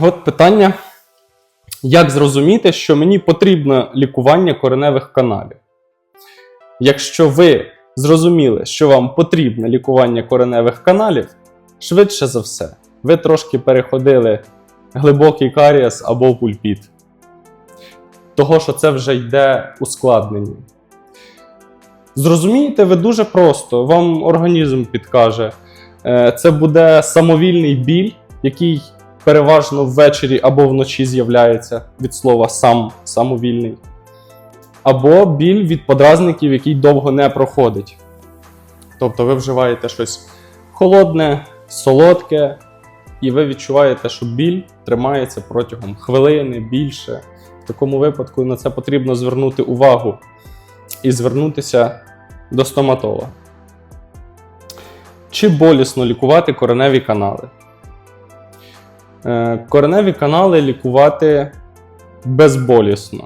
От питання: як зрозуміти, що мені потрібно лікування кореневих каналів? Якщо ви зрозуміли, що вам потрібне лікування кореневих каналів, швидше за все, ви трошки переходили глибокий карієс або пульпіт. Того, що це вже йде ускладнення. Зрозумієте ви дуже просто, вам організм підкаже. Е, Це буде самовільний біль, який переважно ввечері або вночі з'являється від слова сам самовільний. Або біль від подразників, який довго не проходить. Тобто ви вживаєте щось холодне, солодке, і ви відчуваєте, що біль тримається протягом хвилини більше. В такому випадку на це потрібно звернути увагу і звернутися до стоматолога. Чи болісно лікувати кореневі канали? Е, Кореневі канали лікувати безболісно.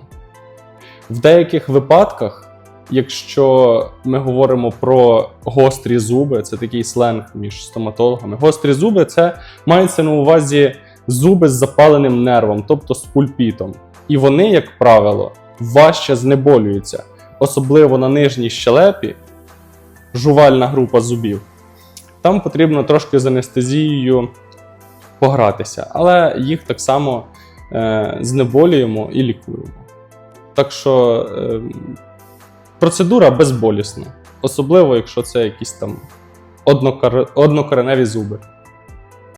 В деяких випадках, якщо ми говоримо про гострі зуби, це такий сленг між стоматологами. Гострі зуби це мається на увазі зуби з запаленим нервом, тобто з пульпітом. І вони, як правило, важче знеболюються, особливо на нижній щелепі, жувальна група зубів. Там потрібно трошки з анестезією погратися, але їх так само е, знеболюємо і лікуємо. Так що е, процедура безболісна, особливо якщо це якісь там однокор... однокореневі зуби.